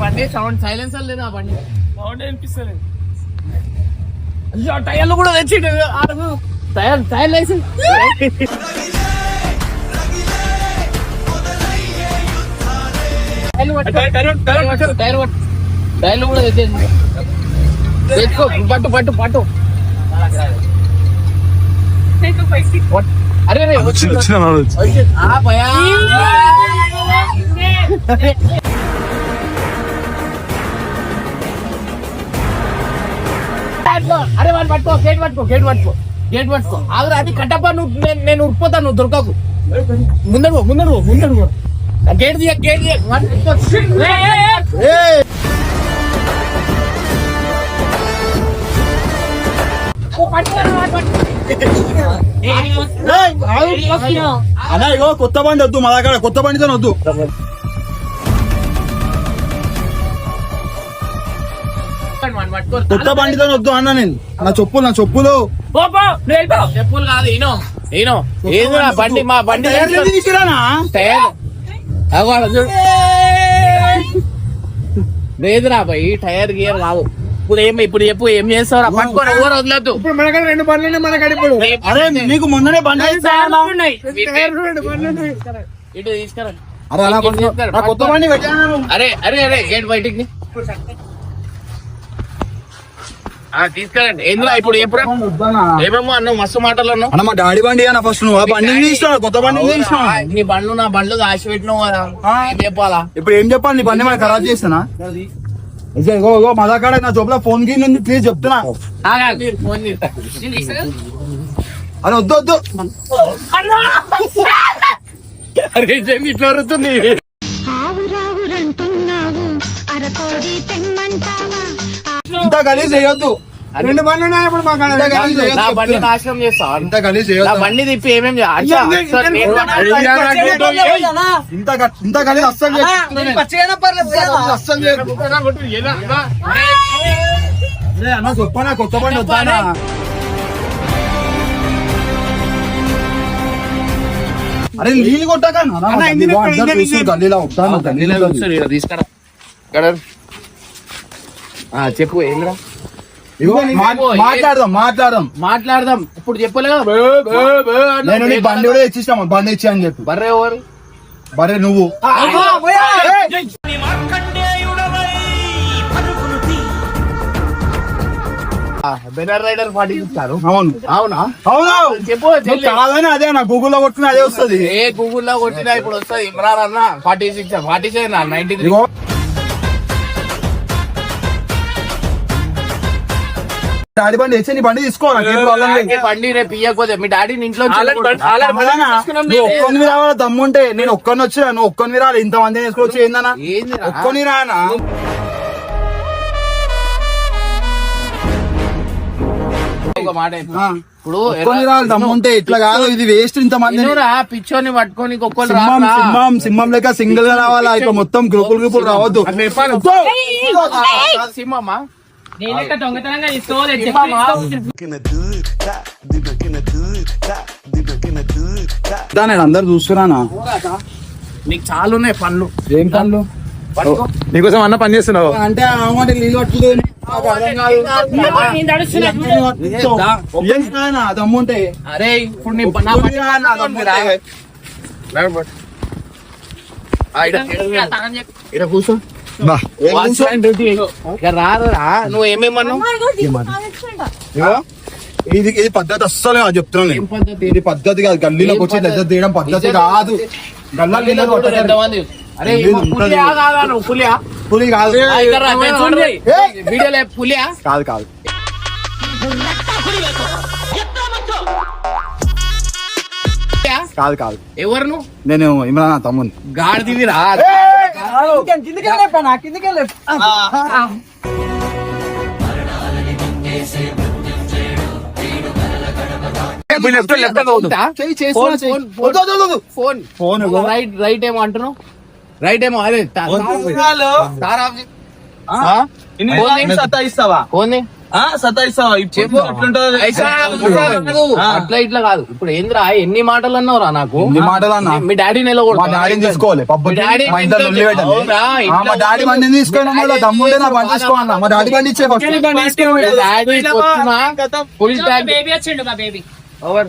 బండి sound silencer లేదు ఆ బండి. సౌండ్ అనిపిస్తలేదు అయ్యో టైర్లు కూడా తెచ్చిండు. Tyre tyre licence tyre. టైర్లు కూడా తెచ్చేసి తెచ్చుకో పట్టు పట్టు పట్టు. అరే రే వచ్చి భయా అరే వాడు పట్టుకో గేట్ పట్టుకో గేట్ పట్టుకో గేట్ పట్టుకో. ఆగురా అది కట్టప్ప నువ్వు నేను నేను ఉరిపోతాను నువ్వు దొరకకు. ముందడు ముందడు ముందడు గేట్ తీయ గేట్ తీయ ఇగో కొత్త బండి వద్దు మా దగ్గర కొత్త బండితో వద్దు. కొత్త బండితో వద్దు అన్న నేను. నా చెప్పులు నా చెప్పులు. పో, పో, నువ్వు వెళ్ళిపో. చెప్పులు కాదు ఈనో ఈనో ఏందిరా బండి మా బండి. లేదురా భయ్ టైర్ గేర్ కాదు ఇప్పుడు ఏమి ఇప్పుడు చెప్పు ఏం చేస్తావురా? పట్టుకొని ఎవరు వదలొద్దు. ఇప్పుడు మన కాడ రెండు బండ్లు మన ఇప్పుడు. అరే నీకు మొన్ననే బండి ఇటు తీసుకురా అరే అలా బండి నా కొత్త బండి పెట్టాను. అరే అరే అరే గేట్ బయటికి ఎందులో ఇప్పుడు ఎప్పుడు ఏమేమో అన్నావు? మస్తు మాటలు అన్నావు. అన్న మా డాడీ బండి అన్న ఫస్ట్ నువ్వు. ఆ బండి తీసినావు కొత్త బండి? తీసినావు నీ బండ్లు నా బండ్లు దాచి పెట్టినావు కదా. ఏం చెప్పాలా? ఇప్పుడు ఏం చెప్పాలి? నీ బండి మన ఖరాబ్ చేస్తానా ఇదే ఇగో ఇగో మా దగ్గర నా జోబులో ఫోన్కి ప్లీజ్ చెప్తున్నా. అరే వద్దు వద్దు. అరే ఇట్లా వరుతుంది గలీజ్ చేయొద్దు. రెండు బండ్లు ఉన్నాయి ఇప్పుడు మా కాడ ఇంత గలీజ్ చేయొద్దు. నా బండి. నాశనం చేస్తా ఇంత గలీజ్ నా చేయొద్దు బండి తిప్పి ఏమేం చేయ- అచ్చా, అచ్చా, నేను ఇంత గ- ఇంత గలీజ్ అస్సలు చేయొద్దు. అస్సలు చేయొద్దు. అరే అన్న చెప్పనా కొత్త బండి వద్దానా? అరే నీళ్ళు కొట్టాక అన్న, ఇంజిన్ ఎక్కడ? Engine, engine. గల్లీలో వద్దాను? గల్లీలో తీసుకురా. చెప్పు ఏంద్రా? మాట్లాడదాం మాట్లాడదాం. మాట్లాడదాం. ఇప్పుడు చెప్పలే కదా. బే, బే, బే అన్నావు. నేను నీకు బండి కూడా ఇచ్చిస్తాం బండి ఇచ్చి అని చెప్పి. బర్రె ఎవరు? బరే నువ్వు. బెనర్ రైడర్ పాటిస్తారు అవును. అవునా? అవును. చెప్పు. కాదని అదే నా గూగుల్లో కొట్టుకుని అదే వస్తుంది. ఏ గూగుల్లో కొట్టినా ఇప్పుడు వస్తుంది. ఇమ్రాన్ అన్న forty six forty seven ninety three daddy బండి వేసి నీ బండి తీసుకో నాకేం ప్రాబ్లం లేదు. బండి రేపు ఇయ్యకపోతే మీ డాడీని ఇంట్లో ఒక్కొని రావాలా దమ్ముంటే నేను ఒక్కని వచ్చినా నువ్వు ఒక్కని రాలి. ఇంత మంది వేసుకోవచ్చు ఏందన్నా? ఒక్కొని రానా? ఒక మాట చెప్పు. ఆ. ఇప్పుడు ఒక్కొని రాలి దమ్ముంటే ఇట్లా కాదు ఇది వేస్ట్ ఇంత మంది పిచ్చోని పట్టుకొని సింహం? సింహం సింహం లెక్క సింగిల్గా రావాలా ఇట్లా మొత్తం గ్రూపులు గ్రూపులు రావద్దు. సింహమా? నేనెక్క దొంగతనంగా తీసుకోవాలి సింహమా దా, నేను అందరు చూస్తున్నానా? నీకు చాలా ఉన్నాయి పనులు. ఏం పనులు. నీకోసం అన్న పని చేస్తున్నావు? అంటే దమ్ముంటే? అరే ఇప్పుడు నీ కూర్చో. బా, ఏం కూర్చో? వాచ్మెన్ డ్యూటీ ఇక రాదు రా నువ్వు ఏమేమన్నావు ఇది ఇది పద్ధతి అస్సలు కాదు చెప్తున్నాను ఇది పద్ధతి కాదు. గల్లీలోకి వచ్చి లెజ్జత్ తీయడం పద్ధతి? కాదు. గల్లా గల్లీలో. అరే. పులియా కాదా పులి కాదు కాదు. కాదు కాదు. ఎవరు నువ్వు నేను ఇమ్రాన్ నా తమ్ముని. గాడిదివి రా. ఉందా? Phone, phone, phone. Phone. Phone ఇవ్వు. రైట్ రైట్ ఏమో అంటున్నావు? రైట్ ఏమో అదే? ఫోన్ సతాయిస్తావా ఇప్పుడు. అట్లా ఇట్లా కాదు. ఇప్పుడు ఏంద్రా ఎన్ని మాటలు అన్నావురా నాకు? ఎన్ని మాటలు అన్నా? మీ డాడీ నెల మా డాడీని తీసుకోవాలి. మీ పెట్టాలి. మా డాడీ నా బండి మా డాడీ బండి ఇచ్చే ఫుల్ ట్యాంక్ ఓవర్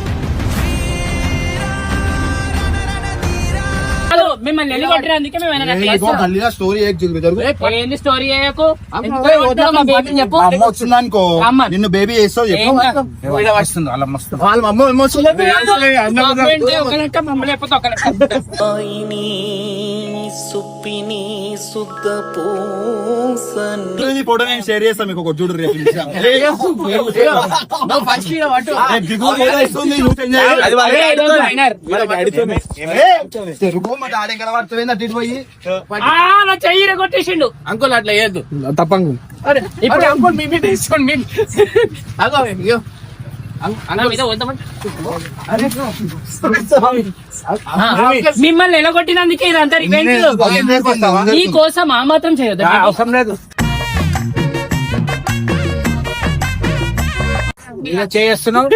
మిమ్మల్ని కొట్టిన అందుకే మేము స్టోరీ ఏంది స్టోరీ చెప్పు. అమ్మ. నిన్ను బేబీ చేస్తావు ఏం చెప్పు వాళ్ళ అమ్మ ఫోటో నేను షేర్ చేస్తాను మీకు ఒక చూడు రేపు తెలుగు మా డాడీ కదా పడుతుంది అటు ఇటు పోయి? ఆ, నా చెయ్యి కొట్టేసిండు. అంకుల్ అట్లా చేయొద్దు తప్పంగు. ఇప్పుడు అంకుల్ మీ మీద తీసుకోండి మీ అగో మిమ్మల్ని ఎలగొట్టినందుకే ఇదంతా రివెంజ్ ఈ కోసం ఆ మాత్రం చేయొద్దు. అవసరం లేదు. చేస్తున్నావు?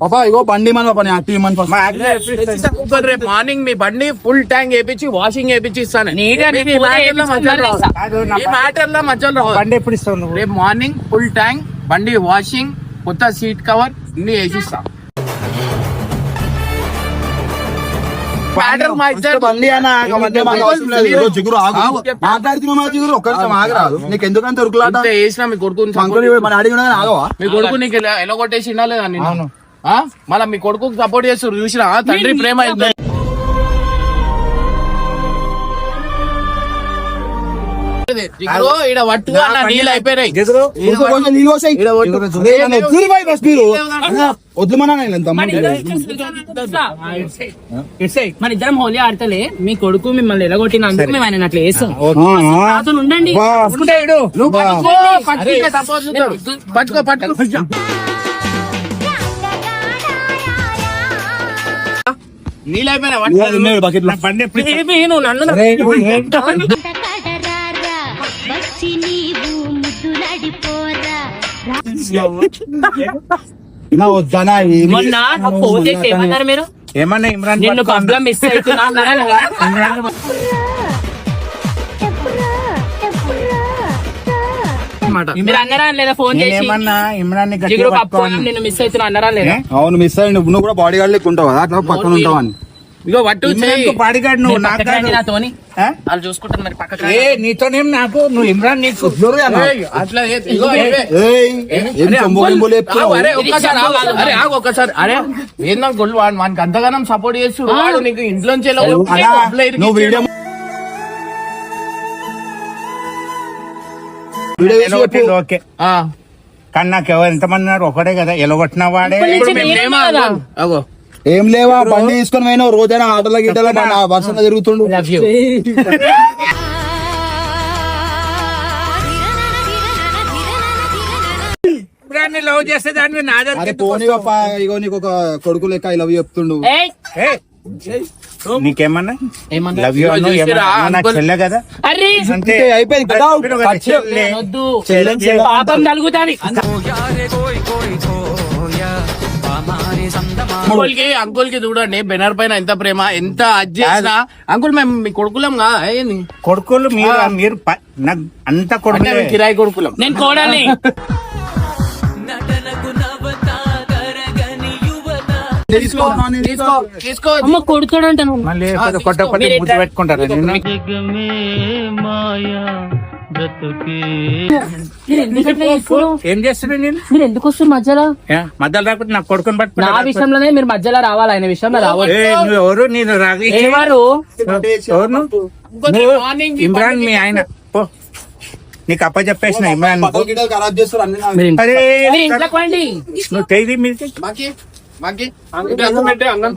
పాపా ఇగో బండి మన పాపా నేను యాక్టివ్ మన ఫస్ట్ అంకుల్ రేపు మార్నింగ్ మీ బండి ఫుల్ ట్యాంక్ వేపించి వాషింగ్ వేపించి ఇస్తాను నీట్గా ఈ నీకు మ్యాటర్లో మధ్యలో రావు. వేపిస్తాను. ఈ మ్యాటర్లో మధ్యలో రావు. బండి ఎప్పుడు ఇస్తావు నువ్వు? రేపు మార్నింగ్ ఫుల్ ట్యాంక్ బండి వాషింగ్ కొత్త సీట్ కవర్ అన్ని వేసిస్తా ఆగరాదు నీకు ఎందుకంత ఉరుకులాట? వేసినా మీ support- మా కొడుకు నీకు ఎలా నిన్ను? ఆ మళ్ళా మీ కొడుకు సపోర్ట్ చేస్తారు చూసినా తండ్రి ప్రేమ మీరు ఇద్దరం హోలీ ఆడతలే మీ కొడుకు మిమ్మల్ని ఎలగొట్టినందుకు మేము ఆయన అట్లా వేస్తాం. అతను ఉండండి పట్టుకో. పట్టుకో నువ్వు నన్ను వచ్చి నీవు ముద్దులాడిపోరా. ఏమన్నా ఇమ్రాన్ నిన్ను పబ్లో మిస్ అవుతున్నా అన్నారా లేదా? అన్నమాట. మీరు అన్నారా లేదా ఫోన్ చేసి ఏమన్నా ఇమ్రాన్ జిగురు మిస్ అవుతున్నా అన్నారా లేదా అవును మిస్ అయ్యి నువ్వు కూడా బాడీ గార్డ్ లెక్క ఉంటావు కదా అట్లా పక్కన ఉంటావు అని ఇగో. పాడిగాడు నువ్వు నాకు. నాతోని? వాళ్ళు చూసుకుంటారు మరి పక్కకి ఏ నీతోనేం నాకు నువ్వు ఇమ్రాన్ నీకు ఏయ్, అట్లా ఏ- ఇగో ఇవే. ఏయ్, ఏం అరే? ఆగు, ఒక్కసారి ఏందా గొల్లు వాడు వానికి అంతగానం సపోర్ట్ చేస్తూ వాడు నీకు ఇంట్లోంచి. నువ్వు వీడియో ఓకే. ఆ, కానీ నాకు ఎవరు ఎంతమంది ఉన్నారు? ఒకడే కదా ఎలగొట్టిన వాడే. అగో. ఏం లేవా? బండి తీసుకొని పోయినావు రోజైనా ఆటోలో గిట్టలో నా వర్షంలో తిరుగుతుండు. లవ్ చేస్తే దాన్ని నా అరే దగ్గరికి పోనీ ఇగో నీకు ఒక కొడుకు లెక్క ఐ లవ్ చెప్తుండు. ఏయ్. ఏయ్, నీకేమన్నా? Love you uncle. చెల్లె కదా? అరే! అంటే అంతే, అయిపోయింది కదా? చెల్లె. వద్దు. చెల్లె, చెల్లె. పాపం తలుగుతాది అంకుల్కి అంకుల్కి చూడండి బెనర్ పైన ఎంత ప్రేమ ఎంత చేసినా. అంకుల్ మేము మీ కొడుకులం కా? ఏంది కొడుకులు మీరు మీరు నాకు అంత మేము కిరాయి కొడుకులం. నేను కోడల్ని. అమ్మ మళ్ళీ ముద్దు పెట్టుకుంటారు? ఏం నేను? మీరు ఎందుకు వస్తారు మధ్యలో? మధ్యలో రాకపోతే కొడుకుని నా విషయంలోనే మీరు మధ్యలో రావాలి ఆయన విషయంలో రావాలి ఏ, నువ్వు ఎవరు? నేను ఎవరు ఇమ్రాన్ మీ ఆయన. పో. నీకు అప్ప చెప్పేసిన ఇమ్రాన్ మీరు ఇంట్లో- నువ్వు తెయ్యి మీరు మాకి? అన్నం పెట్టు అన్నం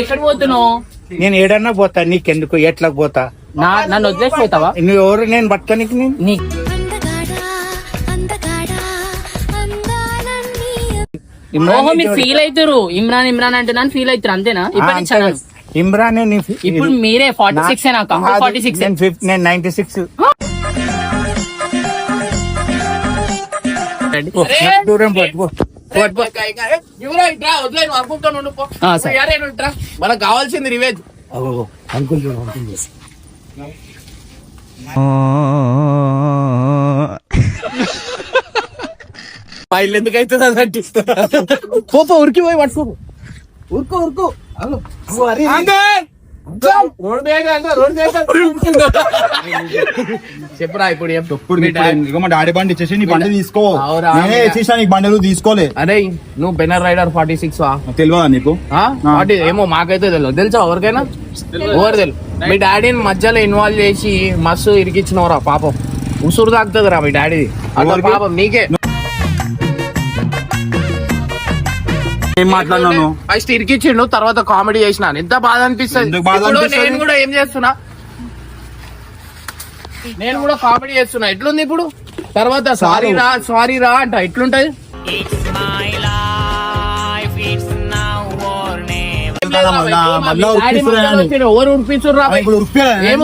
ఎక్కడ పోతున్నావు? నేను ఏడన్నా పోతా నీకెందుకు? ఎట్లా పోతా? నా నన్ను వదిలేసిపోతావా నువ్వు ఎవరు? నేను పట్టుకోనికి నేను నీ ఓహో మీరు ఫీల్ అవుతారు ఇమ్రాన్ ఇమ్రాన్ అంటే నన్ను ఫీల్ అవుతారు అంతేనా? ఇప్పటి నుంచి అన్నాను. ఇమ్రాన్ నీ ఇప్పుడు మీరే ఫార్టీ సిక్స్ ఫార్టీ సిక్స్ నేను నైన్టీ సిక్స్ నువ్వు ఇట్రా. మనకు కావాల్సింది రివేజ్. పైలు ఎందుకు అవుతుంది అది అంటిస్తా పోపో ఉరికి పోయి పట్టుకో. ఉరుకో ఉరుకో అగో. రోడ్ మీద అంట, రోడ్ మీద అంట. చెప్పురా ఇప్పుడు మీ డాడీ- బండి ఇచ్చేసి నీ బండి తీసుకో. అవురా, నేనే అవునా. ఇచ్చేసా నీకు బండి నువ్వు తీసుకోలే? అరే నువ్వు బెనర్ రైడర్ ఫార్టీ సిక్స్ వా తెలియదా నీకు? ఏమో మాకైతే తెలియదు తెలుసా ఎవరికైనా? ఎవరు మీ డాడీని మధ్యలో ఇన్వాల్వ్ చేసి మస్తు ఇరికిచ్చినవరా పాపం. ఉసురు తాకుతుందిరా మీ డాడీది? పాపం నీకే. ఏం మాట్లాడినాను ఫస్ట్ ఇరికిచ్చిండు తర్వాత కామెడీ చేసిన. ఎంత బాధ అనిపిస్తుంది? ఎందుకు బాధ ఇప్పుడు అనిపిస్తది? నేను కూడా ఏం చేస్తున్నా? నేను కూడా కామెడీ చేస్తున్నా. ఎట్లుంది ఇప్పుడు? తర్వాత సారీ రా సారీ రా అంట. ఎట్లుంటది? మళ్ళా మళ్ళా డాడీ ఉరికిస్తున్నా మధ్యలో ఎవరు ఉరిపించుర్రా ఆ, ఇప్పుడు ఉరికిపోయా ఏం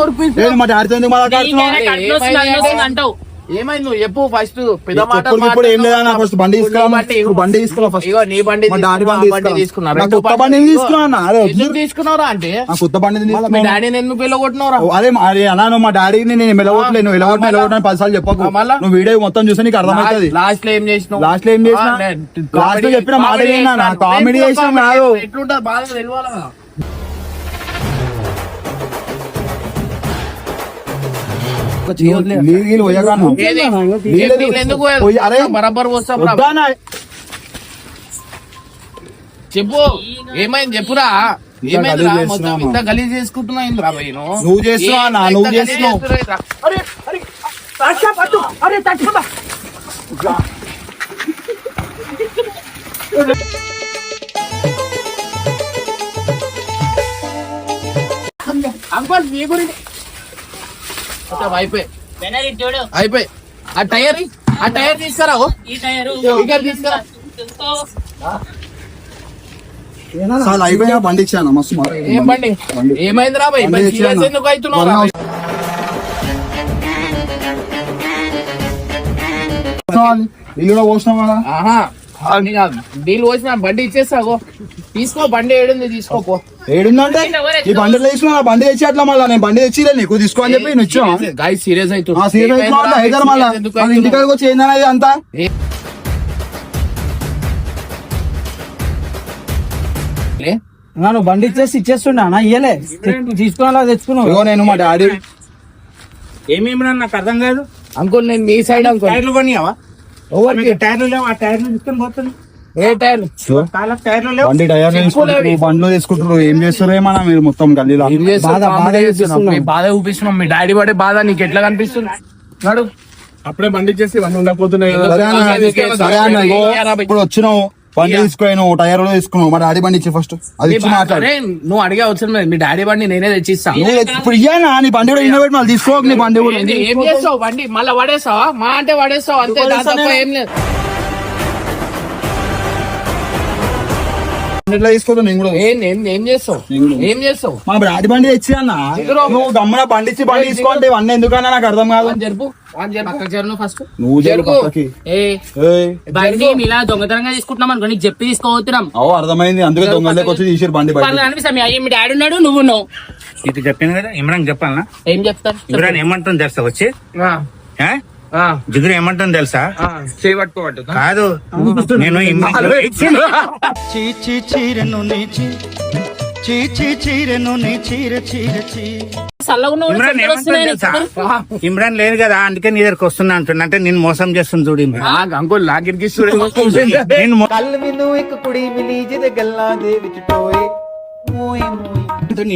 మా డాడీతో ఎందుకు మాట్లాడుతున్నావు? వస్తుంది అంటావు. ఏమైంది నువ్వు చెప్పు ఫస్ట్ పెద్ద మాట ఇప్పుడు ఏం లేదా ఫస్ట్ బండి తీసుకురా బండి తీసుకురా ఫస్ట్ ఇగో నీ బండి డాడీ బండి బండి. తీసుకున్నా కొత్త. తీసుకున్నా. అరే, ఎందుకు. తీసుకున్నారా అంటే కొత్త మళ్ళీ మీ. డాడీని ఎందుకు వెళ్ళగొట్టినవరా అరే అన్నా నువ్వు మా డాడీని నేను వెళ్ళగొట్టలే నువ్వు వెళ్ళగొట్టిన? వెళ్ళగొట్టిన పదిసార్లు చెప్పకు ఆ, మళ్ళా? నువ్వు వీడియో మొత్తం చూస్తే నీకు అర్థమవుతుంది లాస్ట్లో ఏం చేసినావు లాస్ట్లో ఏం చేసినా? లాస్ట్లో చెప్పిన మాట కామెడీ. చేసినా. ఎట్లుంటది బాధ తెలియాలి నీళ్ళు గీళ్ళు పోయగాను. ఏది? నీళ్ళు నీళ్ళు ఎందుకు పోయాలి? పోయి- అరే బరాబర్ పోస్తాం రా. వద్దా నా- చెప్పు ఏమైంది చెప్పురా ఏమైంది గలీజ్ రా? చేస్తున్నావు. మొత్తం ఇంత గలీజ్ చేసుకుంటున్నా ఇంద్రా భయ్ నువ్వు నువ్వు చేస్తున్నావు అన్న, ఏ- నువ్వు ఇంత గలీజ్ చేస్తున్నావు. చేస్తున్నావు ఏంట్రా? అరే అరే తట్టా పట్టు అరే తట్టుకుందా అంకుల్ మీ గురించి మొత్తం అయిపోయి ఆ టైర్ ఆ టైర్ తీసుకురా అయిపోయా? బండి ఇచ్చాను మస్తు మా- ఏం బండి భయ్ తెచ్చాను. serious ఎందుకు అవుతున్నావు? రా? ఇల్లు కూడా. డీల్ పోసిన బండి ఇచ్చేస్తాగో. తీసుకో బండి ఏడుంది తీసుకోపో. ఏడుందంటే? ఈ బండిలో తీసుకున్నా నా బండి తెచ్చి అట్లా మళ్ళీ నేను బండి తెచ్చిలే నీకు తీసుకో అని చెప్పి నేను ఇచ్చా గాయ సీరియస్ సీరియస్ అయితే మళ్ళీ మన ఇంటికాడికి వచ్చి ఏందనేది అంతా? నన్ను బండి ఇచ్చేసి ఇచ్చేస్తుండే అన్న ఇయ్యలే. తీసుకున్నా తెచ్చుకున్నావు? నేను మా డాడీ. ఏమేమి నాకు అర్థం కాదు. అంకుల్ నేను మీ సైడ్ అంకుల్ టైర్లు కొనియావా? ఎవరికి టైర్లు లేవు ఆ టైర్లు తీసుకొని పోతుంది ఏ టైర్ కాళ్ళకి టైర్లు లేవు. బండి టైర్ తీసుకుంటారు బండ్లు తీసుకుంటారు ఏం చేస్తారు ఏమన్నా మీరు మొత్తం గల్లీలో? బాధ-. మీ చూపిస్తున్నాం మీ డాడీ పడే బాధ నీకు ఎట్లా కనిపిస్తుంది? నడు. అప్పుడే బండి చేసి ఇవన్నీ ఉండకపోతున్నాయి ఇప్పుడు వచ్చినావు. బండి తీసుకోను టైర్ కూడా తీసుకున్నావు. మా డాడీ బండి ఇచ్చి ఫస్ట్. అది ఇచ్చి మాట్లాడు. నువ్వు అడిగే అవసరం లేదు. మీ డాడీ బండి నేనే తెచ్చిస్తా. నువ్వు ఇప్పుడు ఇయ్యానా? నీ బండి కూడా ఇన్నోవేట్ మళ్ళీ తీసుకోక నీ బండి కూడా? ఏం చేస్తావు? బండి మళ్ళీ పడేస్తావా మా అంటే పడేస్తావు అంతే. దాని తప్ప ఏం లేదు. ఇట్లా తీసుకోదు నేను కూడా ఏం ఏం ఏం చేస్తావు? ఏం చేస్తావు? మా డాడీ బండి తెచ్చి అన్న. నువ్వు గమ్మన బండి ఇచ్చి బండి తీసుకోంటే ఇవన్నీ ఎందుకన్నా నాకు అర్థం కాదు. వాని జరుపు నువ్వు. బండి ఇలా దొంగతనంగా తీసుకుంటున్నాం అనుకో నీకు చెప్పి తీసుకోవతున్నాం అవు అర్థమైంది అందుకే దొంగలకి వచ్చి తీసారు బండి బయట వాళ్ళు అనిపిస్తాం మీ డాడీ ఉన్నాడు నువ్వు ఉన్నావు. ఇది చెప్పాను కదా ఇమ్రాన్ చెప్పాలనా? ఏం చెప్తారు? ఇమ్రాన్ ఏమంటుంది తెలుసా వచ్చి? జిగురు ఏమంటుంది తెలుసా? ఆ, చేయి పట్టుకోబట్టు కాదు. నేను ఇమ్రాన్ చీచి చీరను నీచి. చీచి చీరను నీ చీర చీర చీ. చల్లగా ఉన్నావు, ఇమ్రాన్ చెమటలు ఏమంటుంది వస్తున్నాయి తెలుసా నీకు. ఇమ్రాన్ లేదు కదా అందుకే నీ దగ్గరకు వస్తున్నా అంటున్నా. అంటే నేను మోసం చేస్తుంది చూడు ఇమ్రాన్. అంకుల్ లాగిరికి చూడు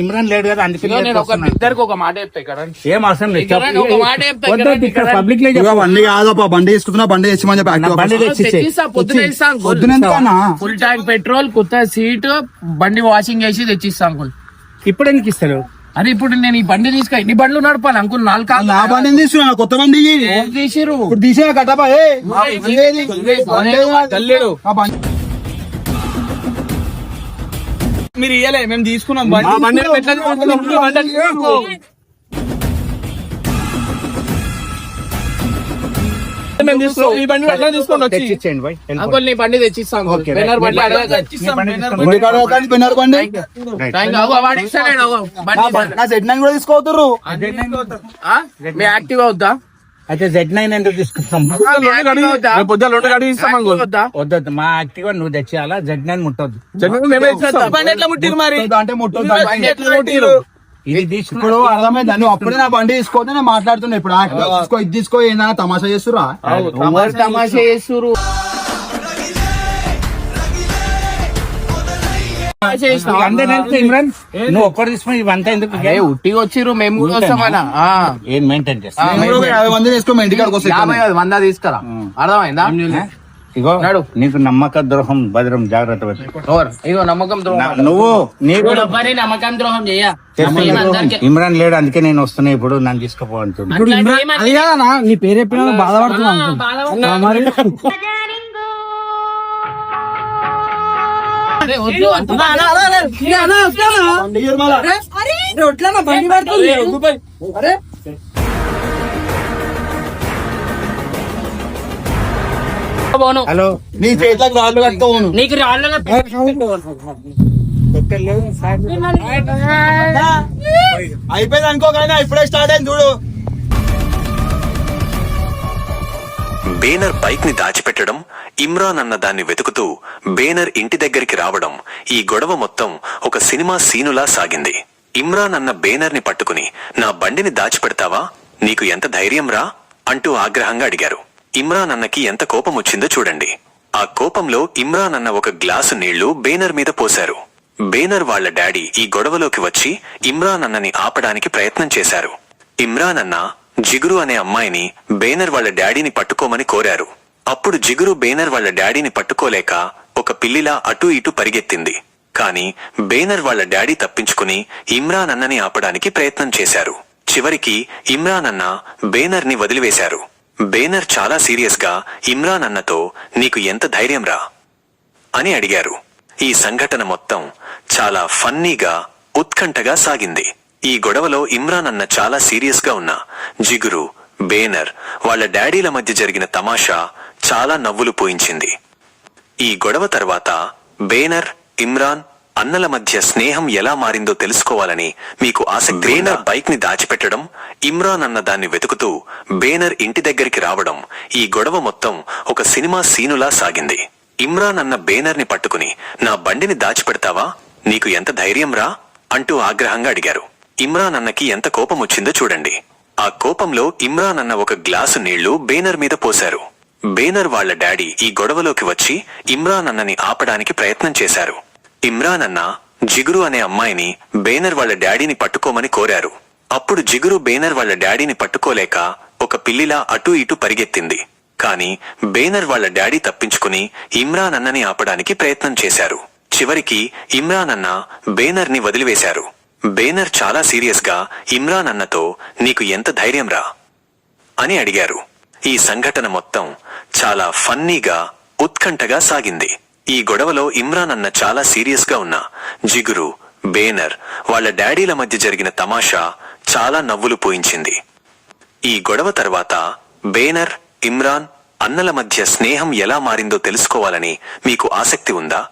ఇమ్రాన్ లేడు కదా నేను ఒక. ఇద్దరికి ఒక మాట చెప్తా ఇక్కడ ఏం అవసరం లేదు. ఒక మాట చెప్తా పబ్లిక్ బండి కాదప్ప బండి తీసుకుంటున్నా బండి తెచ్చిమని చెప్పి బండి. తెచ్చిస్తా ఫుల్ ట్యాంక్ పెట్రోల్ కొత్త సీట్ బండి వాషింగ్ చేసి తెచ్చిస్తా అంకుల్. ఇప్పుడు ఎందుకు ఇస్తారు అరే ఇప్పుడు నేను ఈ బండి తీసుకు ఎన్ని బండ్లు నడపాలి అంకుల్ నాలుగు కాదు. నా బండిని తీసుకున్నా కొత్త బండి. తీసిరు తీసిన కట్టపా మీరు ఇయ్యలే మేము తీసుకున్నాం బండి. బండి తెచ్చిస్తాను బెనర్ బండి అడగ బండి. కాడ ఆ? మీ యాక్టివ్ అవుద్దా? అయితే జెడ్ నైన్ ఎందుకు తీసుకుంటాం రెండు గడి ఇస్తాం వద్దొద్దు మా యాక్టివ్ నువ్వు తెచ్చేయాలా? Z nine ముట్టొద్దు. అంటే ముట్టొద్దు ఇది తీసుకున్నా ఇప్పుడు అర్థమైంది? నువ్వు అప్పుడే నా బండి తీసుకోతే నేను మాట్లాడుతున్నా ఇప్పుడు. ఆ, తీసుకో ఇది తీసుకో ఏందన్నా తమాషా చేస్తురా తమాషా చేస్తురు ఇమ్రాన్ నువ్వు ఒక్కరు తీసుకుని ఇవంతా ఎందుకు ఏ ఉట్టిగా వచ్చిర్రు మేము కూడా వస్తామన్నా. ఏం మెయింటైన్ చేస్తా? వంద తీసుకురా. అర్థమైందా? ఇగో. నడు. నీకు నమ్మక ద్రోహం భద్రం జాగ్రత్త? ఇగో నమ్మకం ద్రోహం. నా- నువ్వు నీకు నమ్మకం ద్రోహం. ఇమ్రాన్ లేడు అందుకే నేను వస్తున్నా ఇప్పుడు నన్ను తీసుకుపో అంటున్నా. ఇప్పుడు ఇమ్రాన్ అది కాదన్నా నీ పేరు బాధపడుతున్నా బండి పడుతుంది అరే పోను. హలో నీ చేతులకు రాళ్ళు కట్టుకోను నీకు రాళ్ళ అయిపోయింది అనుకో కానీ ఇప్పుడే స్టార్ట్ అయింది చూడు. బేనర్ బైక్ని దాచిపెట్టడం ఇమ్రాన్ అన్న దాన్ని వెతుకుతూ బేనర్ ఇంటి దగ్గరికి రావడం ఈ గొడవ మొత్తం ఒక సినిమా సీనులా సాగింది. ఇమ్రాన్ అన్న బేనర్ని పట్టుకుని నా బండిని దాచిపెడతావా? నీకు ఎంత ధైర్యం రా? అంటూ ఆగ్రహంగా అడిగారు. ఇమ్రాన్ అన్నకి ఎంత కోపం వచ్చిందో చూడండి. ఆ కోపంలో ఇమ్రాన్ అన్న ఒక గ్లాసు నీళ్ళు బేనర్ మీద పోశారు. బేనర్ వాళ్ళ డాడీ ఈ గొడవలోకి వచ్చి ఇమ్రాన్ అన్నని ఆపడానికి ప్రయత్నం చేశారు. ఇమ్రాన్ అన్న జిగురు అనే అమ్మాయిని బేనర్ వాళ్ళ డాడీని పట్టుకోమని కోరారు. అప్పుడు జిగురు బేనర్ వాళ్ళ డాడీని పట్టుకోలేక ఒక పిల్లిలా అటూ ఇటూ పరిగెత్తింది. కాని బేనర్ వాళ్ళ డాడీ తప్పించుకుని ఇమ్రాన్ అన్నని ఆపడానికి ప్రయత్నం చేశారు. చివరికి ఇమ్రాన్ అన్న బేనర్ని వదిలివేశారు. బేనర్ చాలా సీరియస్గా ఇమ్రాన్ అన్నతో నీకు ఎంత ధైర్యం రా అని అడిగారు. ఈ సంఘటన మొత్తం చాలా ఫన్నీగా ఉత్కంఠగా సాగింది. ఈ గొడవలో ఇమ్రాన్ అన్న చాలా సీరియస్గా ఉన్న జిగురు బేనర్ వాళ్ళ డాడీల మధ్య జరిగిన తమాషా చాలా నవ్వులు పోయించింది. ఈ గొడవ తర్వాత బేనర్ ఇమ్రాన్ అన్నల మధ్య స్నేహం ఎలా మారిందో తెలుసుకోవాలని మీకు ఆసక్తి బేనర్ బైక్ని దాచిపెట్టడం ఇమ్రాన్ అన్న దాన్ని వెతుకుతూ బేనర్ ఇంటి దగ్గరికి రావడం ఈ గొడవ మొత్తం ఒక సినిమా సీనులా సాగింది. ఇమ్రాన్ అన్న బేనర్ని పట్టుకుని నా బండిని దాచిపెడతావా? నీకు ఎంత ధైర్యం రా? అంటూ ఆగ్రహంగా అడిగారు. ఇమ్రాన్ అన్నకి ఎంత కోపం వచ్చిందో చూడండి. ఆ కోపంలో ఇమ్రాన్ అన్న ఒక గ్లాసు నీళ్ళు బేనర్ మీద పోశారు. బేనర్ వాళ్ళ డాడీ ఈ గొడవలోకి వచ్చి ఇమ్రాన్ అన్నని ఆపడానికి ప్రయత్నం చేశారు. ఇమ్రాన్ అన్న జిగురు అనే అమ్మాయిని బేనర్ వాళ్ళ డాడీని పట్టుకోమని కోరారు. అప్పుడు జిగురు బేనర్ వాళ్ళ డాడీని పట్టుకోలేక ఒక పిల్లిలా అటూ ఇటూ పరిగెత్తింది. కాని బేనర్ వాళ్ళ డాడీ తప్పించుకుని ఇమ్రాన్ అన్నని ఆపడానికి ప్రయత్నం చేశారు. చివరికి ఇమ్రాన్ అన్న బేనర్ని వదిలివేశారు. బేనర్ చాలా సీరియస్గా ఇమ్రాన్ అన్నతో నీకు ఎంత ధైర్యం రా అని అడిగారు. ఈ సంఘటన మొత్తం చాలా ఫన్నీగా ఉత్కంఠగా సాగింది. ఈ గొడవలో ఇమ్రాన్ అన్న చాలా సీరియస్గా ఉన్న జిగురు బేనర్ వాళ్ళ డాడీల మధ్య జరిగిన తమాషా చాలా నవ్వులు పోయించింది. ఈ గొడవ తర్వాత బేనర్ ఇమ్రాన్ అన్నల మధ్య స్నేహం ఎలా మారిందో తెలుసుకోవాలని మీకు ఆసక్తి ఉందా?